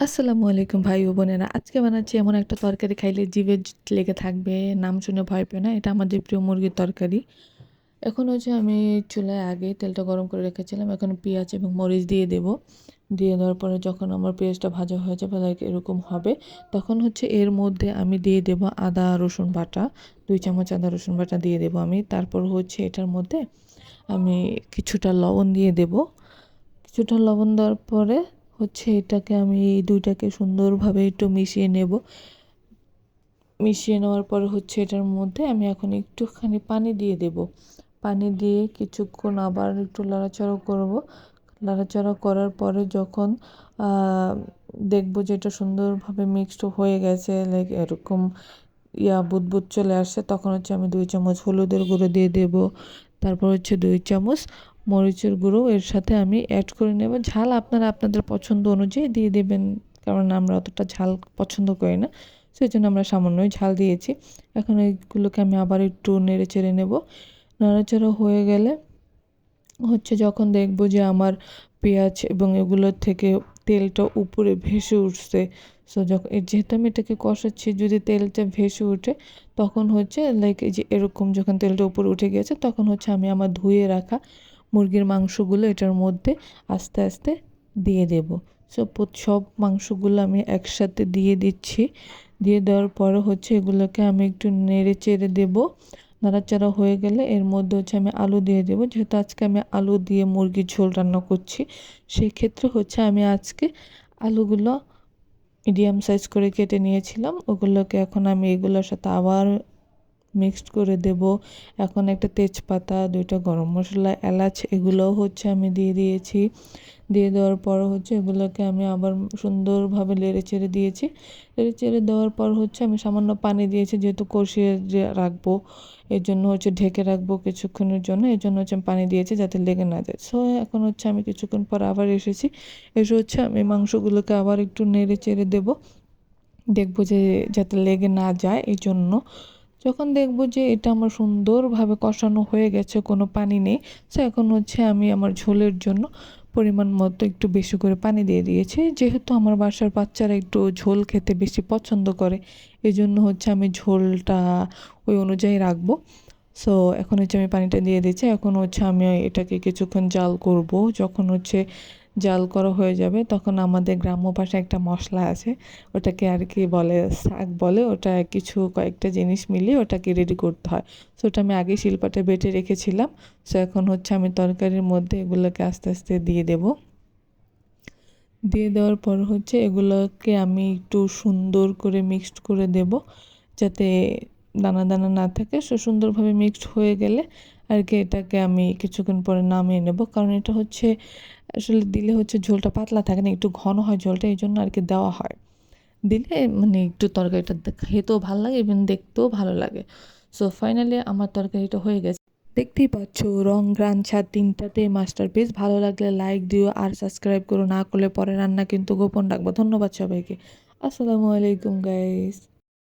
আসসালামু আলাইকুম ভাই ও বোনেরা। আজকে বানাচ্ছি এমন একটা তরকারি, খাইলে জিভে লেগে থাকবে, নাম শুনে ভয় পেয়ে না, এটা আমাদের প্রিয় মুরগির তরকারি। এখন হচ্ছে আমি চুলায় আগে তেলটা গরম করে রেখেছিলাম, এখন পেঁয়াজ এবং মরিচ দিয়ে দেব। দিয়ে দেওয়ার পরে যখন আমার পেঁয়াজটা ভাজা হয়ে যাবে, লাইক এরকম হবে, তখন হচ্ছে এর মধ্যে আমি দিয়ে দেব আদা, রসুন বাটা, দুই চামচ আদা, রসুন বাটা দিয়ে দেব আমি। তারপর হচ্ছে এটার মধ্যে আমি কিছুটা লবণ দিয়ে দেব। কিছুটা লবণ দেওয়ার পরে হচ্ছে এটাকে আমি এই দুইটাকে সুন্দরভাবে একটু মিশিয়ে নেব। মিশিয়ে নেওয়ার পর হচ্ছে এটার মধ্যে আমি এখন একটুখানি পানি দিয়ে দেব। পানি দিয়ে কিছুক্ষণ আবার একটু লাড়াচাড়া করব। লাড়াচাড়া করার পরে যখন দেখব যে এটা সুন্দরভাবে মিক্সড হয়ে গেছে লাইক এরকম ইয়া বুদবুদ চলে আসছে, তখন হচ্ছে আমি দুই চামচ হলুদের গুঁড়ো দিয়ে দেব। তারপর হচ্ছে দুই চামচ মরিচের গুঁড়ো, এর সাথে আমি অ্যাড করে নেব। ঝাল আপনারা আপনাদের পছন্দ অনুযায়ী দিয়ে দেবেন, কারণ আমরা অতটা ঝাল পছন্দ করি না। সেই জন্য আমরা সামান্যই ঝাল দিয়েছি। এখন এইগুলোকে আমি আবার একটু নেড়ে চেড়ে নেব। নাড়াচাড়া হয়ে গেলে হচ্ছে যখন দেখব যে আমার পেঁয়াজ এবং এগুলোর থেকে তেলটা উপরে ভেসে উঠছে সো যখন যেহেতু আমি এটাকে কষাচ্ছি, যদি তেলটা ভেসে ওঠে, তখন হচ্ছে লাইক এই যে এরকম যখন তেলটা উপরে উঠে গেছে তখন হচ্ছে আমি আমার ধুয়ে রাখা মুরগির মাংসগুলো এটার মধ্যে আস্তে আস্তে দিয়ে দেব। সো সব মাংসগুলো আমি একসাথে দিয়ে দিচ্ছি। দিয়ে দেওয়ার পরে হচ্ছে এগুলোকে আমি একটু নেড়ে চেড়ে দেবো। নাড়াচাড়া হয়ে গেলে এর মধ্যে হচ্ছে আমি আলু দিয়ে দেবো। যেহেতু আজকে আমি আলু দিয়ে মুরগির ঝোল রান্না করছি সেই ক্ষেত্রে হচ্ছে আমি আজকে আলুগুলো মিডিয়াম সাইজ করে কেটে নিয়েছিলাম। ওগুলোকে এখন আমি এগুলোর সাথে আবার মিক্সড করে দেব। এখন একটা তেজপাতা, দুইটা গরম মশলা, এলাচ, এগুলোও হচ্ছে আমি দিয়ে দিয়েছি। দিয়ে দেওয়ার পর হচ্ছে এগুলোকে আমি আবার সুন্দরভাবে লেড়ে চেড়ে দিয়েছি। লেড়ে চেড়ে দেওয়ার পর হচ্ছে আমি সামান্য পানি দিয়েছি, যেহেতু কষিয়ে যে রাখব, এর জন্য হচ্ছে ঢেকে রাখব কিছুক্ষণের জন্য। এর জন্য হচ্ছে আমি পানি দিয়েছি যাতে লেগে না যায়। সো এখন হচ্ছে আমি কিছুক্ষণ পর আবার এসেছি। এসে হচ্ছে আমি মাংসগুলোকে আবার একটু নেড়ে চেড়ে দেবো। দেখব যে যাতে লেগে না যায় এই জন্য যখন দেখব যে এটা আমার সুন্দরভাবে কষানো হয়ে গেছে, কোনো পানি নেই সো এখন হচ্ছে আমি আমার ঝোলের জন্য পরিমাণ মতো একটু বেশি করে পানি দিয়ে দিয়েছি। যেহেতু আমার বাসার বাচ্চারা একটু ঝোল খেতে বেশি পছন্দ করে এই জন্য হচ্ছে আমি ঝোলটা ওই অনুযায়ী রাখব। সো এখন হচ্ছে আমি পানিটা দিয়ে দিচ্ছি, এখন হচ্ছে আমি এটাকে কিছুক্ষণ জাল করব, যখন হচ্ছে জাল করা হয়ে যাবে, তখন আমাদের গ্রাম্য ভাষায় একটা মশলা আছে, ওটাকে আর কি বলে শাক বলে, ওটা কিছু কয়েকটা জিনিস মিলিয়ে ওটাকে রেডি করতে হয়। সো ওটা আমি আগে শিলপাটে বেটে রেখেছিলাম সো এখন হচ্ছে আমি তরকারির মধ্যে এগুলোকে আস্তে আস্তে দিয়ে দেব। দিয়ে দেওয়ার পর হচ্ছে এগুলোকে আমি একটু সুন্দর করে মিক্সড করে দেব, যাতে দানা দানা না থাকে। সে সুন্দরভাবে মিক্সড হয়ে গেলে আর কি এটাকে আমি কিছুক্ষণ পরে নামিয়ে নেব। কারণ এটা হচ্ছে, আসলে দিলে হচ্ছে ঝোলটা পাতলা থাকে না, একটু ঘন হয় ঝোলটা, এই জন্য আর কি দেওয়া হয়। দিলে মানে একটু তরকারিটা খেতেও ভালো লাগে এবং দেখতেও ভালো লাগে। সো ফাইনালি আমার তরকারিটা হয়ে গেছে। দেখতেই পাচ্ছ, রং, গ্রান ছাদ তিনটাতে মাস্টার পিস ভালো লাগলে লাইক দিও, আর সাবস্ক্রাইব করো। না করলে পরে রান্না কিন্তু গোপন রাখব। ধন্যবাদ সবাইকে। আসসালামু আলাইকুম গাইস